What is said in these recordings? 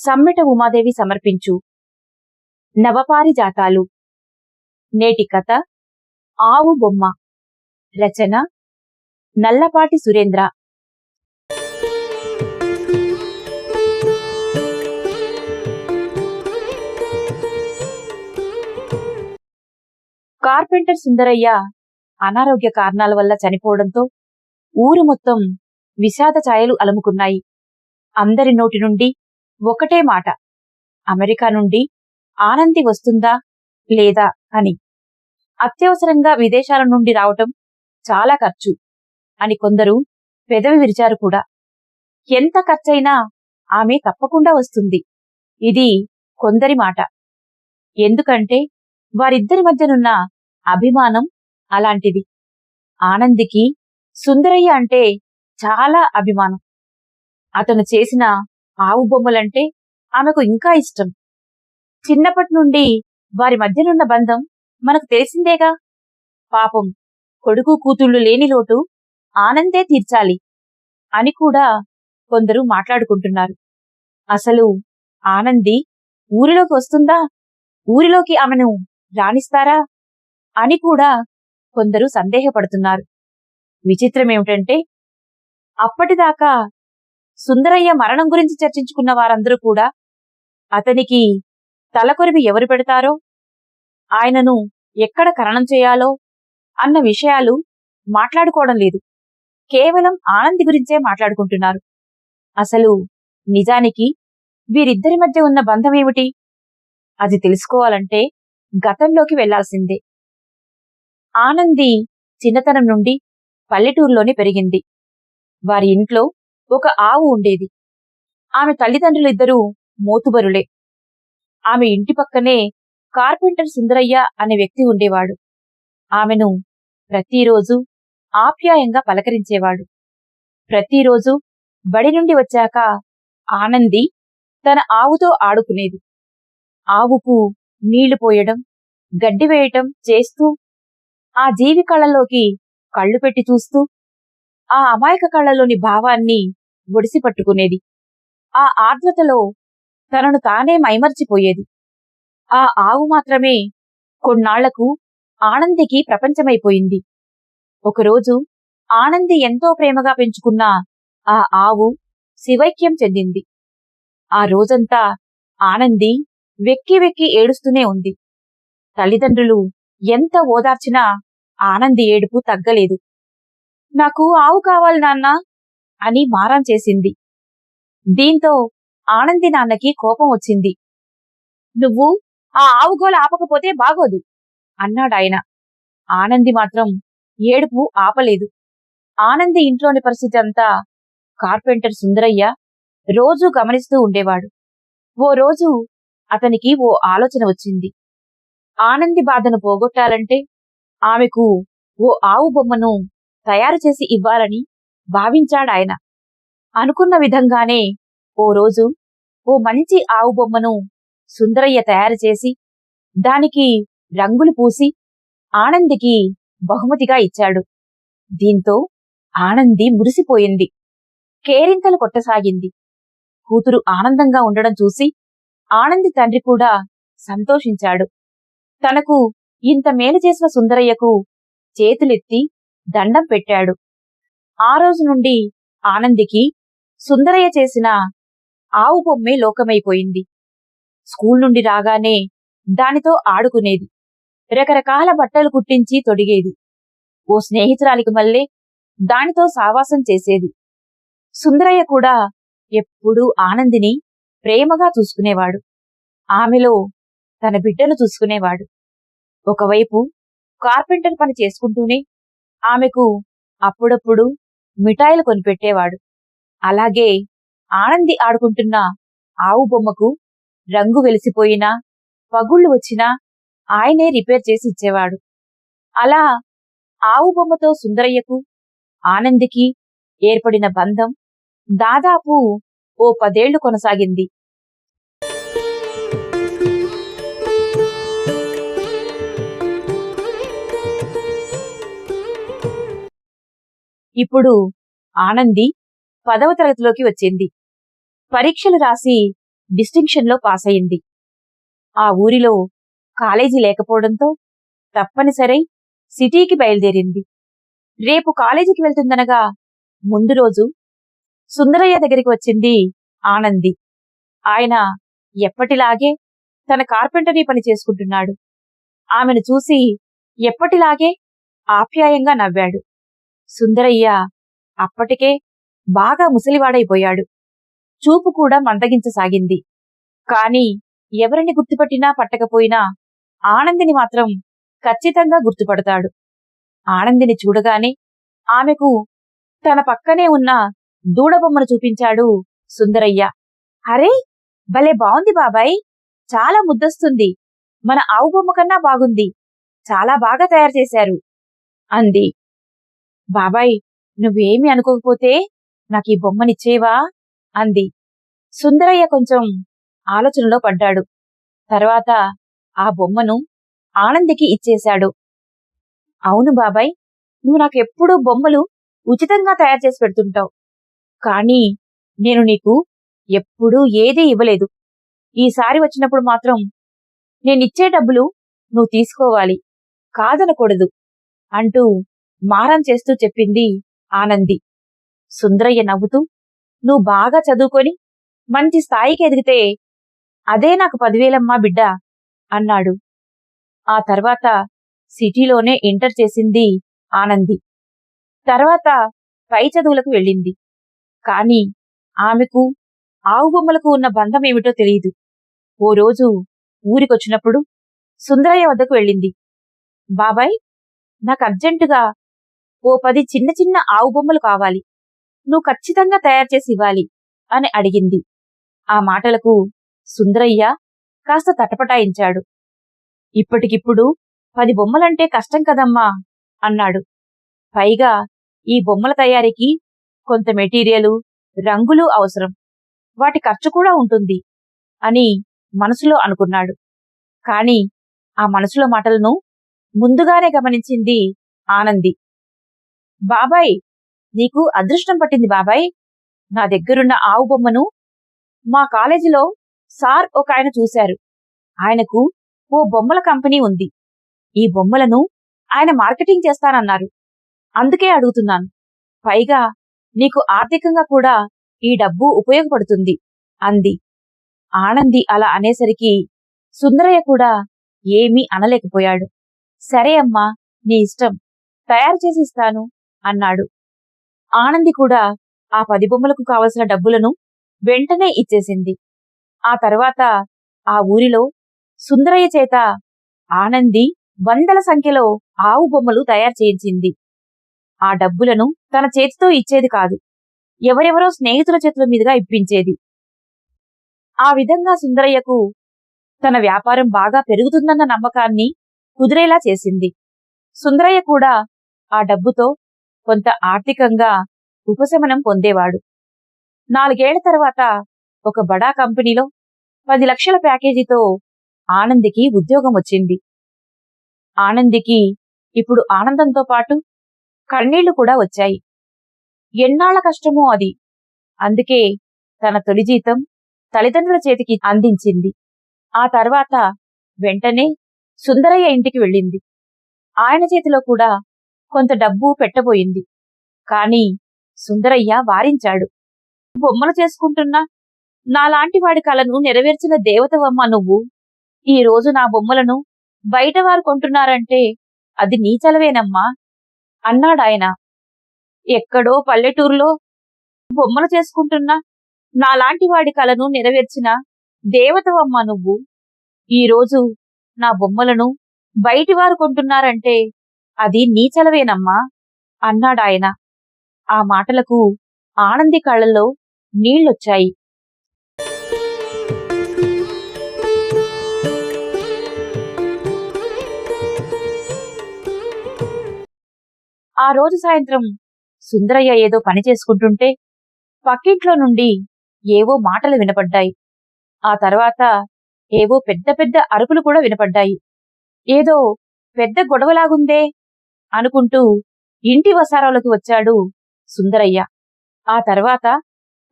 సమ్మెట ఉమాదేవి సమర్పించు. నవపారిజాతాలు. నేటి కథ. ఆవు బొమ్మ. రచన. నల్లపాటి సురేంద్ర. కార్పెంటర్ సుందరయ్య అనారోగ్య కారణాల వల్ల చనిపోవడంతో ఊరు మొత్తం విషాద ఛాయలు అలముకున్నాయి. అందరి నోటి నుండి ఒకటే మాట. అమెరికా నుండి ఆనంది వస్తుందా లేదా అని. అత్యవసరంగా విదేశాల నుండి రావటం చాలా ఖర్చు అని కొందరు పెదవి విరిచారు కూడా. ఎంత ఖర్చైనా ఆమె తప్పకుండా వస్తుంది. ఇది కొందరి మాట. ఎందుకంటే వారిద్దరి మధ్యనున్న అభిమానం అలాంటిది. ఆనందికి సుందరయ్య అంటే చాలా అభిమానం. అతను చేసిన ఆవు బొమ్మలంటే ఆమెకు ఇంకా ఇష్టం. చిన్నప్పటి నుండి వారి మధ్యనున్న బంధం మనకు తెలిసిందేగా? పాపం కొడుకు కూతుళ్ళు లేని లోటు ఆనందే తీర్చాలి అని కూడా కొందరు మాట్లాడుకుంటున్నారు. అసలు ఆనంది ఊరిలోకి వస్తుందా? ఊరిలోకి ఆమెను రాణిస్తారా? అని కూడా కొందరు సందేహపడుతున్నారు. విచిత్రమేమిటంటే అప్పటిదాకా సుందరయ్య మరణం గురించి చర్చించుకున్న వారందరూ కూడా అతనికి తలకొరివి ఎవరు పెడతారో ఆయనను ఎక్కడ కరణం చేయాలో అన్న విషయాలు మాట్లాడుకోవడం లేదు. కేవలం ఆనంది గురించే మాట్లాడుకుంటున్నారు. అసలు నిజానికి వీరిద్దరి మధ్య ఉన్న బంధం ఏమిటి? అది తెలుసుకోవాలంటే గతంలోకి వెళ్ళాల్సిందే. ఆనంది చిన్నతనం నుండి పల్లెటూరులోనే పెరిగింది. వారి ఇంట్లో ఒక ఆవు ఉండేది. ఆమె తల్లిదండ్రులిద్దరూ మోతుబరులే. ఆమె ఇంటి పక్కనే కార్పెంటర్ సుందరయ్య అనే వ్యక్తి ఉండేవాడు. ఆమెను ప్రతిరోజు ఆప్యాయంగా పలకరించేవాడు. ప్రతిరోజు బడి నుండి వచ్చాక ఆనంది తన ఆవుతో ఆడుకునేది. ఆవుకు నీళ్ళు పోయడం గడ్డి వేయటం చేస్తూ ఆ జీవి కళ్ళలోకి కళ్ళు పెట్టి చూస్తూ ఆ అమాయక కళ్ళలోని భావాన్ని ఒడిసి పట్టుకునేది. ఆ ఆర్ద్రతలో తనను తానే మైమర్చిపోయేది. ఆ ఆవు మాత్రమే కొన్నాళ్ళకు ఆనందికి ప్రపంచమైపోయింది. ఒకరోజు ఆనంది ఎంతో ప్రేమగా పెంచుకున్న ఆ ఆవు శివైక్యం చెందింది. ఆ రోజంతా ఆనంది వెక్కి వెక్కి ఏడుస్తూనే ఉంది. తల్లిదండ్రులు ఎంత ఓదార్చినా ఆనంది ఏడుపు తగ్గలేదు. నాకు ఆవు కావాలి నాన్నా అని మారం చేసింది. దీంతో ఆనంది నాన్నకి కోపం వచ్చింది. నువ్వు ఆ ఆవుగోల ఆపకపోతే బాగోదు అన్నాడాయన ఆనంది మాత్రం ఏడుపు ఆపలేదు. ఆనంది ఇంట్లోని పరిస్థితి అంతా కార్పెంటర్ సుందరయ్య రోజూ గమనిస్తూ ఉండేవాడు. ఓ రోజు అతనికి ఓ ఆలోచన వచ్చింది. ఆనంది బాధను పోగొట్టాలంటే ఆమెకు ఓ ఆవు బొమ్మను తయారు చేసి ఇవ్వాలని భావించాడాయన. అనుకున్న విధంగానే ఓ రోజు ఓ మంచి ఆవు బొమ్మను సుందరయ్య తయారు చేసి దానికి రంగులు పూసి ఆనందికి బహుమతిగా ఇచ్చాడు. దీంతో ఆనంది మురిసిపోయింది. కేరింతలు కొట్టసాగింది. కూతురు ఆనందంగా ఉండడం చూసి ఆనంది తండ్రి కూడా సంతోషించాడు. తనకు ఇంత మేలు చేసిన సుందరయ్యకు చేతులెత్తి దండం పెట్టాడు. ఆ రోజు నుండి ఆనందికి సుందరయ్య చేసిన ఆవు బొమ్మే లోకమైపోయింది. స్కూల్ నుండి రాగానే దానితో ఆడుకునేది. రకరకాల బట్టలు కుట్టించి తొడిగేది. ఓ స్నేహితురాలికి మళ్ళీ దానితో సావాసం చేసేది. సుందరయ్య కూడా ఎప్పుడూ ఆనందిని ప్రేమగా చూసుకునేవాడు. ఆమెలో తన బిడ్డను చూసుకునేవాడు. ఒకవైపు కార్పెంటర్ పని చేసుకుంటూనే ఆమెకు అప్పుడప్పుడు మిఠాయిలు కొనిపెట్టేవాడు. అలాగే ఆనంది ఆడుకుంటున్న ఆవు బొమ్మకు రంగు వెలిసిపోయినా పగుళ్ళు వచ్చినా ఆయనే రిపేర్ చేసి ఇచ్చేవాడు. అలా ఆవు బొమ్మతో సుందరయ్యకు ఆనందికి ఏర్పడిన బంధం దాదాపు ఓ పదేళ్ళు కొనసాగింది. ఇప్పుడు ఆనంది పదవ తరగతిలోకి వచ్చింది. పరీక్షలు రాసి డిస్టింక్షన్లో పాస్ అయింది ఆ ఊరిలో కాలేజీ లేకపోవడంతో తప్పనిసరై సిటీకి బయలుదేరింది. రేపు కాలేజీకి వెళ్తుందనగా ముందు రోజు సుందరయ్య దగ్గరికి వచ్చింది ఆనంది. ఆయన ఎప్పటిలాగే తన కార్పెంటరీ పని చేసుకుంటున్నాడు. ఆమెను చూసి ఎప్పటిలాగే ఆప్యాయంగా నవ్వాడు. సుందరయ్య అప్పటికే బాగా ముసలివాడైపోయాడు. చూపు కూడా మందగించసాగింది. కాని ఎవరిని గుర్తుపట్టినా పట్టకపోయినా ఆనందిని మాత్రం ఖచ్చితంగా గుర్తుపడతాడు. ఆనందిని చూడగానే ఆమెకు తన పక్కనే ఉన్న దూడబొమ్మను చూపించాడు సుందరయ్య. అరే భలే బావుంది బాబాయ్! చాలా ముద్దొస్తుంది. మన ఆవు బొమ్మ కన్నా బాగుంది. చాలా బాగా తయారు చేశారు అంది. బాబాయ్ నువ్వేమి అనుకోకపోతే నాకు ఈ బొమ్మనిచ్చేవా? అంది. సుందరయ్య కొంచెం ఆలోచనలో పడ్డాడు. తర్వాత ఆ బొమ్మను ఆనందికి ఇచ్చేశాడు. అవును బాబాయ్ నువ్వు నాకెప్పుడూ బొమ్మలు ఉచితంగా తయారు చేసి పెడుతుంటావు. కానీ నేను నీకు ఎప్పుడూ ఏదీ ఇవ్వలేదు. ఈసారి వచ్చినప్పుడు మాత్రం నేనిచ్చే డబ్బులు నువ్వు తీసుకోవాలి. కాదనకూడదు అంటూ మారం చేస్తూ చెప్పింది ఆనంది. సుందరయ్య నవ్వుతూ నువ్వు బాగా చదువుకొని మంచి స్థాయికి ఎదిగితే అదే నాకు పదివేలమ్మా బిడ్డ అన్నాడు. ఆ తర్వాత సిటీలోనే ఇంటర్ చేసింది ఆనంది. తర్వాత పై చదువులకు వెళ్ళింది. కాని ఆమెకు ఆవు బొమ్మలకు ఉన్న బంధం ఏమిటో తెలియదు ఓ రోజు ఊరికొచ్చినప్పుడు సుందరయ్య వద్దకు వెళ్ళింది. బాబాయ్ నాకు అర్జెంటుగా ఓ పది చిన్న చిన్న ఆవు బొమ్మలు కావాలి. నువ్వు ఖచ్చితంగా తయారు చేసి ఇవ్వాలి అని అడిగింది. ఆ మాటలకు సుందరయ్య కాస్త తటపటాయించాడు. ఇప్పటికిప్పుడు పది బొమ్మలంటే కష్టం కదమ్మా అన్నాడు. పైగా ఈ బొమ్మల తయారీకి కొంత మెటీరియలు రంగులు అవసరం. వాటి ఖర్చు కూడా ఉంటుంది అని మనసులో అనుకున్నాడు. కాని ఆ మనసులో మాటలను ముందుగానే గమనించింది ఆనంది. బాబాయ్ నీకు అదృష్టం పట్టింది బాబాయ్. నా దగ్గరున్న ఆవు బొమ్మను మా కాలేజీలో సార్ ఒక ఆయన చూశారు. ఆయనకు ఓ బొమ్మల కంపెనీ ఉంది. ఈ బొమ్మలను ఆయన మార్కెటింగ్ చేస్తానన్నారు. అందుకే అడుగుతున్నాను. పైగా నీకు ఆర్థికంగా కూడా ఈ డబ్బు ఉపయోగపడుతుంది అంది. ఆనంది అలా అనేసరికి సుందరయ్య కూడా ఏమీ అనలేకపోయాడు. సరే అమ్మా నీ ఇష్టం. తయారు చేసి ఇస్తాను. అన్నాడు. ఆనంది కూడా ఆ పది బొమ్మలకు కావలసిన డబ్బులను వెంటనే ఇచ్చేసింది. ఆ తర్వాత ఆ ఊరిలో సుందరయ్య చేత ఆనంది వందల సంఖ్యలో ఆవు బొమ్మలు తయారు చేయించింది. ఆ డబ్బులను తన చేతితో ఇచ్చేది కాదు ఎవరెవరో స్నేహితుల చేతుల మీదుగా ఇప్పించేది. ఆ విధంగా సుందరయ్యకు తన వ్యాపారం బాగా పెరుగుతుందన్న నమ్మకాన్ని కుదిరేలా చేసింది. సుందరయ్య కూడా ఆ డబ్బుతో కొంత ఆర్థికంగా ఉపశమనం పొందేవాడు. నాలుగేళ్ళ తర్వాత ఒక బడా కంపెనీలో పది లక్షల ప్యాకేజీతో ఆనందికి ఉద్యోగం వచ్చింది. ఆనందికి ఇప్పుడు ఆనందంతో పాటు కన్నీళ్ళు కూడా వచ్చాయి. ఎన్నాళ్ళ కష్టమో అది. అందుకే తన తొలి జీతం తల్లిదండ్రుల చేతికి అందించింది. ఆ తర్వాత వెంటనే సుందరయ్య ఇంటికి వెళ్ళింది. ఆయన చేతిలో కూడా కొంత డబ్బు పెట్టబోయింది. కాని సుందరయ్య వారించాడు. బొమ్మలు చేసుకుంటున్నా? నాలాంటి వాడి కలను నెరవేర్చిన దేవతవమ్మ నువ్వు? ఈ రోజు నా బొమ్మలను బయట వారు కొంటున్నారంటే అది నీ చలవేనమ్మా? అన్నాడాయన. ఎక్కడో పల్లెటూరులో బొమ్మలు చేసుకుంటున్నా? నాలాంటి వాడి కలను నెరవేర్చిన దేవతవమ్మ నువ్వు? ఈ రోజు నా బొమ్మలను బయటివారు కొంటున్నారంటే అది నీ చలవేనమ్మా అన్నాడాయన. ఆ మాటలకు ఆనంది కళ్ళల్లో నీళ్ళొచ్చాయి ఆ రోజు సాయంత్రం సుందరయ్య ఏదో పని చేసుకుంటుంటే పక్కింట్లో నుండి ఏవో మాటలు వినపడ్డాయి. ఆ తర్వాత ఏవో పెద్ద పెద్ద అరుపులు కూడా వినపడ్డాయి. ఏదో పెద్ద గొడవలాగుందే అనుకుంటూ ఇంటి వసారాలకు వచ్చాడు సుందరయ్య. ఆ తర్వాత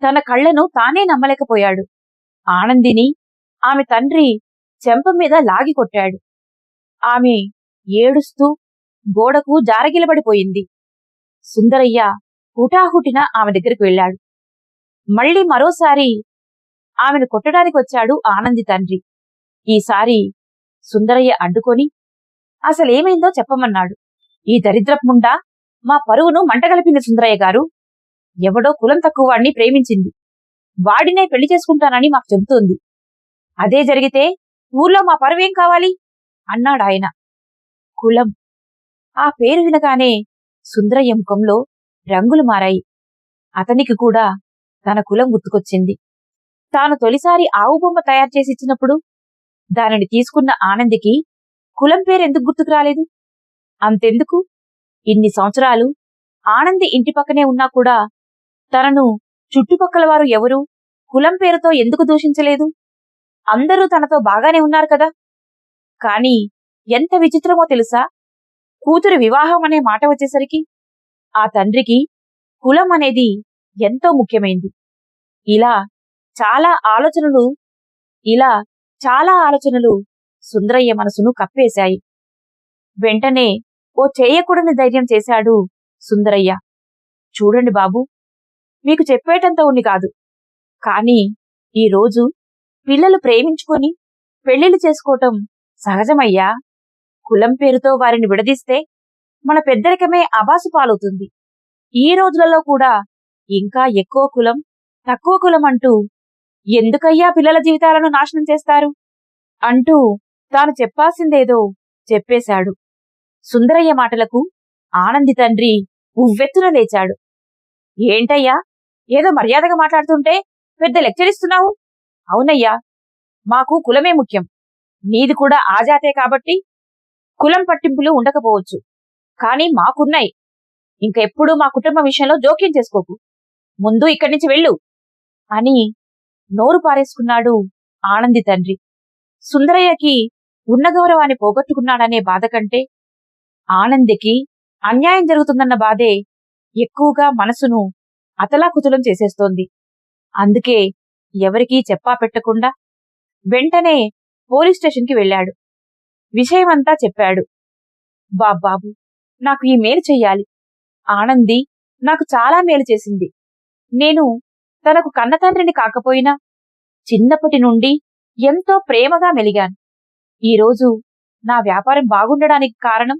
తన కళ్ళను తానే నమ్మలేకపోయాడు. ఆనందిని ఆమె తండ్రి చెంప మీద లాగి కొట్టాడు. ఆమె ఏడుస్తూ గోడకు జారగిలబడిపోయింది. సుందరయ్య హుటాహుటిన ఆమె దగ్గరికి వెళ్ళాడు. మళ్ళీ మరోసారి ఆమెను కొట్టడానికి వచ్చాడు ఆనంది తండ్రి. ఈసారి సుందరయ్య అడ్డుకొని అసలేమైందో చెప్పమన్నాడు. ఈ దరిద్రపుముండా మా పరువును మంటగలిపింది సుందరయ్య గారు. ఎవడో కులం తక్కువ వాడిని ప్రేమించింది. వాడినే పెళ్ళి చేసుకుంటానని మాకు చెబుతోంది. అదే జరిగితే ఊర్లో మా పరువేం కావాలి? అన్నాడాయన కులం. ఆ పేరు వినగానే సుందరయ్య ముఖంలో రంగులు మారాయి. అతనికి కూడా తన కులం గుర్తుకొచ్చింది. తాను తొలిసారి ఆవు బొమ్మ తయారు చేసి ఇచ్చినప్పుడు దానిని తీసుకున్న ఆనందికి కులం పేరెందుకు గుర్తుకు రాలేదు? అంతెందుకు? ఇన్ని సంవత్సరాలు ఆనంది ఇంటి పక్కనే ఉన్నా కూడా తనను చుట్టుపక్కల వారు ఎవరూ? కులం పేరుతో ఎందుకు దూషించలేదు? అందరూ తనతో బాగానే ఉన్నారు కదా? కాని ఎంత విచిత్రమో తెలుసా? కూతురు వివాహం అనే మాట వచ్చేసరికి ఆ తండ్రికి కులం అనేది ఎంతో ముఖ్యమైంది. ఇలా చాలా ఆలోచనలు ఇలా చాలా ఆలోచనలు సుందరయ్య మనసును కప్పేశాయి వెంటనే ఓ చేయకూడని ధైర్యం చేశాడు సుందరయ్య. చూడండి బాబు మీకు చెప్పేటంత ఉన్ని కాదు. కాని ఈరోజు పిల్లలు ప్రేమించుకొని పెళ్ళిళ్ళు చేసుకోవటం సహజమయ్యా? కులం పేరుతో వారిని విడదీస్తే మన పెద్దరికమే అబాసు పాలవుతుంది. ఈ రోజులలో కూడా ఇంకా ఎక్కువ కులం తక్కువ కులం అంటూ ఎందుకయ్యా పిల్లల జీవితాలను నాశనం చేస్తారు? అంటూ తాను చెప్పాల్సిందేదో చెప్పేశాడు. సుందరయ్య మాటలకు ఆనంది తండ్రి ఉవ్వెత్తున లేచాడు. ఏంటయ్యా? ఏదో మర్యాదగా మాట్లాడుతుంటే పెద్ద లెక్చర్ ఇస్తున్నావు? అవునయ్యా మాకు కులమే ముఖ్యం. నీది కూడా ఆజాతే కాబట్టి కులం పట్టింపులు ఉండకపోవచ్చు. కానీ మాకున్నాయి. ఇంకెప్పుడు మా కుటుంబ విషయంలో జోక్యం చేసుకోకు. ముందు ఇక్కడి నుంచి వెళ్ళు అని నోరు పారేసుకున్నాడు ఆనంది తండ్రి. సుందరయ్యకి ఉన్న గౌరవాన్ని పోగొట్టుకున్నాడనే బాధ కంటే ఆనందికి అన్యాయం జరుగుతుందన్న బాధే ఎక్కువగా మనసును అతలాకుతలం చేసేస్తోంది. అందుకే ఎవరికీ చెప్పా పెట్టకుండా వెంటనే పోలీస్ స్టేషన్కి వెళ్ళాడు. విషయమంతా చెప్పాడు. బాబ్బాబు నాకు ఈ మేలు చెయ్యాలి. ఆనంది నాకు చాలా మేలు చేసింది. నేను తనకు కన్నతండ్రిని కాకపోయినా చిన్నప్పటి నుండి ఎంతో ప్రేమగా మెలిగాను. ఈరోజు నా వ్యాపారం బాగుండడానికి కారణం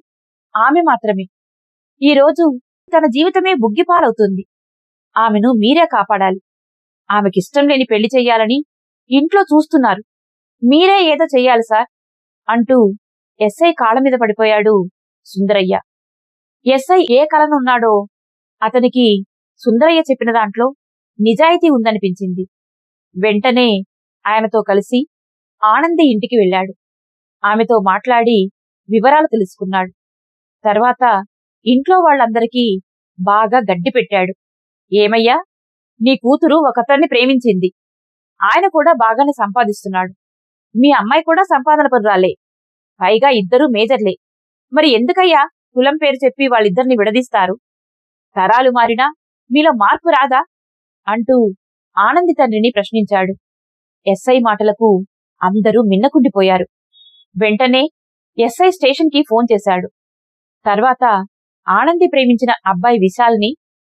ఆమె మాత్రమే. ఈరోజు తన జీవితమే బుగ్గిపాలవుతుంది. ఆమెను మీరే కాపాడాలి. ఆమెకిష్టం లేని పెళ్ళి చెయ్యాలని ఇంట్లో చూస్తున్నారు. మీరే ఏదో చెయ్యాలి సార్ అంటూ ఎస్ఐ కాళ్ళ మీద పడిపోయాడు సుందరయ్య. ఎస్ఐ ఏ కలనున్నాడో అతనికి సుందరయ్య చెప్పిన దాంట్లో నిజాయితీ ఉందనిపించింది. వెంటనే ఆయనతో కలిసి ఆనంది ఇంటికి వెళ్ళాడు. ఆమెతో మాట్లాడి వివరాలు తెలుసుకున్నాడు. తర్వాత ఇంట్లో వాళ్ళందరికీ బాగా గడ్డి పెట్టాడు. ఏమయ్యా నీ కూతురు ఒకతన్ని ప్రేమించింది. ఆయన కూడా బాగానే సంపాదిస్తున్నాడు. మీ అమ్మాయి కూడా సంపాదన పనురాలే పైగా ఇద్దరూ మేజర్లే. మరి ఎందుకయ్యా కులం పేరు చెప్పి వాళ్ళిద్దరిని విడదీస్తారు? తరాలు మారినా మీలో మార్పు రాదా? అంటూ ఆనంది తండ్రిని ప్రశ్నించాడు. ఎస్ఐ మాటలకు అందరూ మిన్నకుండిపోయారు. వెంటనే ఎస్ఐ స్టేషన్కి ఫోన్ చేశాడు. తర్వాత ఆనంది ప్రేమించిన అబ్బాయి విశాల్ని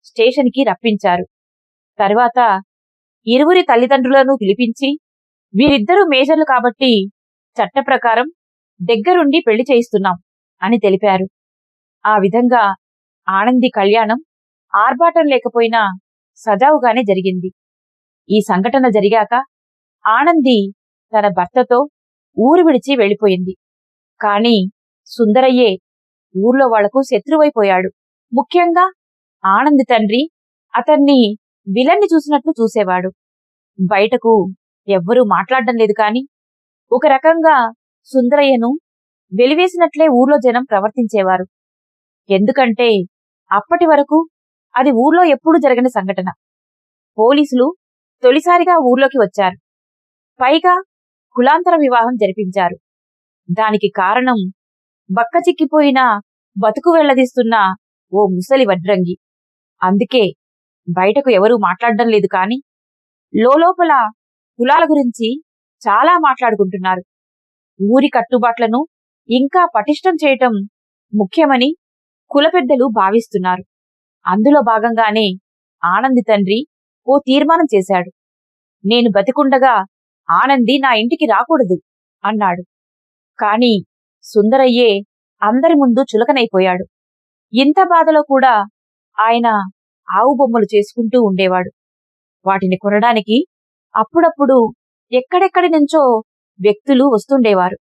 స్టేషన్కి రప్పించారు. తర్వాత ఇరువురి తల్లిదండ్రులను పిలిపించి వీరిద్దరూ మేజర్లు కాబట్టి చట్ట ప్రకారం దగ్గరుండి పెళ్ళి చేయిస్తున్నాం అని తెలిపారు. ఆ విధంగా ఆనంది కళ్యాణం ఆర్భాటం లేకపోయినా సజావుగానే జరిగింది. ఈ సంఘటన జరిగాక ఆనంది తన భర్తతో ఊరు విడిచి వెళ్ళిపోయింది. కాని సుందరయ్యే ఊర్లో వాళ్ళకు శత్రువైపోయాడు. ముఖ్యంగా ఆనంది తండ్రి అతన్ని విలన్ని చూసినట్లు చూసేవాడు. బయటకు ఎవ్వరూ మాట్లాడడం లేదు కాని ఒక రకంగా సుందరయ్యను వెలివేసినట్లే ఊర్లో జనం ప్రవర్తించేవారు. ఎందుకంటే అప్పటి వరకు అది ఊర్లో ఎప్పుడూ జరగని సంఘటన. పోలీసులు తొలిసారిగా ఊర్లోకి వచ్చారు. పైగా కులాంతర వివాహం జరిపించారు. దానికి కారణం బక్క చిక్కిపోయిన బతుకు వెళ్ళదీస్తున్న ఓ ముసలి వడ్రంగి. అందుకే బయటకు ఎవరూ మాట్లాడడం లేదు కాని లోపల కులాల గురించి చాలా మాట్లాడుకుంటున్నారు. ఊరి కట్టుబాట్లను ఇంకా పటిష్టం చేయటం ముఖ్యమని కుల పెద్దలు భావిస్తున్నారు. అందులో భాగంగానే ఆనంది తండ్రి ఓ తీర్మానం చేశాడు. నేను బతికుండగా ఆనంది నా ఇంటికి రాకూడదు అన్నాడు. కాని సుందరయ్యే అందరి ముందు చులకనైపోయాడు. ఇంత బాధలో కూడా ఆయన ఆవు బొమ్మలు చేసుకుంటూ ఉండేవాడు. వాటిని కొనడానికి అప్పుడప్పుడు ఎక్కడెక్కడి నుంచో వ్యక్తులు వస్తుండేవారు.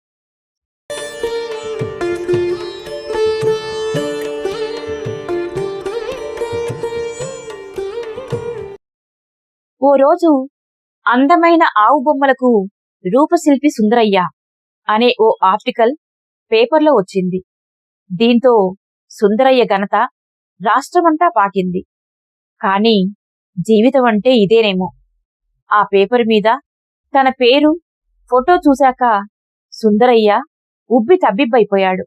ఓ రోజు అందమైన ఆవు బొమ్మలకు రూపశిల్పి సుందరయ్య అనే ఓ ఆర్టికల్ పేపర్లో వచ్చింది. దీంతో సుందరయ్య ఘనత రాష్ట్రమంతా పాకింది. కాని జీవితం అంటే ఇదేనేమో. ఆ పేపర్ మీద తన పేరు ఫోటో చూశాక సుందరయ్య ఉబ్బి తబ్బిబ్బైపోయాడు.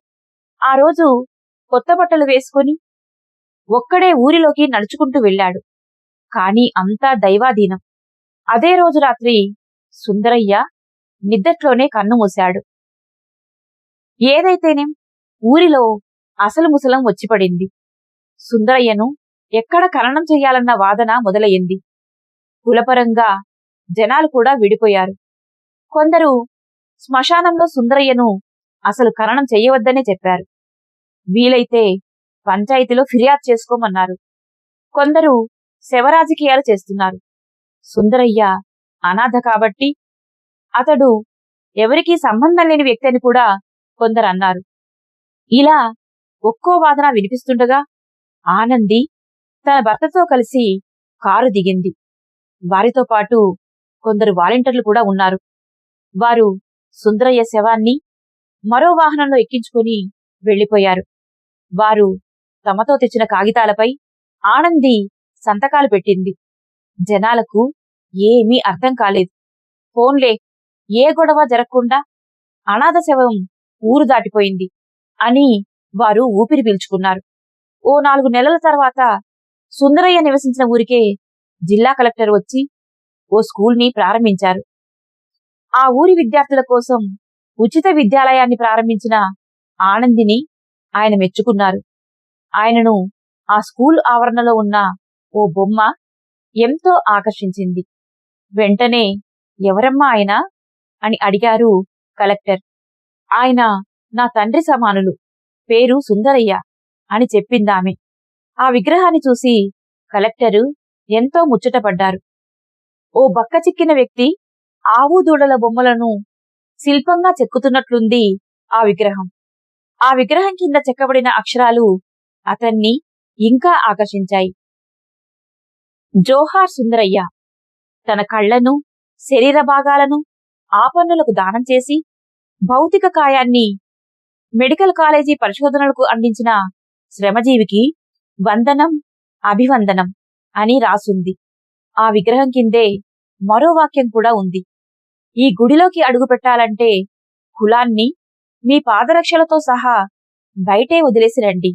ఆ రోజు కొత్త బట్టలు వేసుకొని ఒక్కడే ఊరిలోకి నడుచుకుంటూ వెళ్ళాడు. కాని అంతా దైవాధీనం. అదే రోజు రాత్రి సుందరయ్య నిద్దట్లోనే కన్ను మూశాడు. ఏదైతేనేం ఊరిలో అసలు ముసలం వచ్చిపడింది సుందరయ్యను ఎక్కడ ఖననం చెయ్యాలన్న వాదన మొదలయ్యింది. కులపరంగా జనాలు కూడా విడిపోయారు. కొందరు శ్మశానంలో సుందరయ్యను అసలు ఖననం చెయ్యవద్దనే చెప్పారు. వీలైతే పంచాయతీలో ఫిర్యాదు చేసుకోమన్నారు. కొందరు శవరాజకీయాలు చేస్తున్నారు. సుందరయ్య అనాథ కాబట్టి అతడు ఎవరికీ సంబంధం లేని వ్యక్తి అని కూడా కొందరు అన్నారు ఇలా ఒక్కో వాదన వినిపిస్తుండగా ఆనంది తన భర్తతో కలిసి కారు దిగింది. వారితో పాటు కొందరు వాలంటీర్లు కూడా ఉన్నారు. వారు సుందరయ్య శవాన్ని మరో వాహనంలో ఎక్కించుకుని వెళ్ళిపోయారు వారు తమతో తెచ్చిన కాగితాలపై ఆనంది సంతకాలు పెట్టింది. జనాలకు ఏమీ అర్థం కాలేదు. ఫోన్లే ఏ గొడవ జరగకుండా అనాథ శవం ఊరు దాటిపోయింది అని వారు ఊపిరి పీల్చుకున్నారు. ఓ నాలుగు నెలల తర్వాత సుందరయ్య నివసించిన ఊరికే జిల్లా కలెక్టర్ వచ్చి ఓ స్కూల్ని ప్రారంభించారు. ఆ ఊరి విద్యార్థుల కోసం ఉచిత విద్యాలయాన్ని ప్రారంభించిన ఆనందిని ఆయన మెచ్చుకున్నారు. ఆయనను ఆ స్కూల్ ఆవరణలో ఉన్న ఓ బొమ్మ ఎంతో ఆకర్షించింది. వెంటనే ఎవరమ్మా ఆయన అని అడిగారు కలెక్టర్. ఆయన నా తండ్రి సమానులు పేరు సుందరయ్య అని చెప్పిందామె. ఆ విగ్రహాన్ని చూసి కలెక్టరు ఎంతో ముచ్చటపడ్డారు. ఓ బక్క చిక్కిన వ్యక్తి ఆవు దూడల బొమ్మలను శిల్పంగా చెక్కుతున్నట్లుంది ఆ విగ్రహం. ఆ విగ్రహం కింద చెక్కబడిన అక్షరాలు అతన్ని ఇంకా ఆకర్షించాయి. జోహార్ సుందరయ్య తన కళ్ళను శరీర భాగాలను ఆపన్నులకు దానం చేసి భౌతిక కాయాన్ని మెడికల్ కాలేజీ పరిశోధనలకు అందించిన శ్రమజీవికి వందనం అభివందనం అని రాసుంది. ఆ విగ్రహం కిందే మరో వాక్యం కూడా ఉంది. ఈ గుడిలోకి అడుగు పెట్టాలంటే కులాన్ని మీ పాదరక్షలతో సహా బయటే వదిలేసి రండి.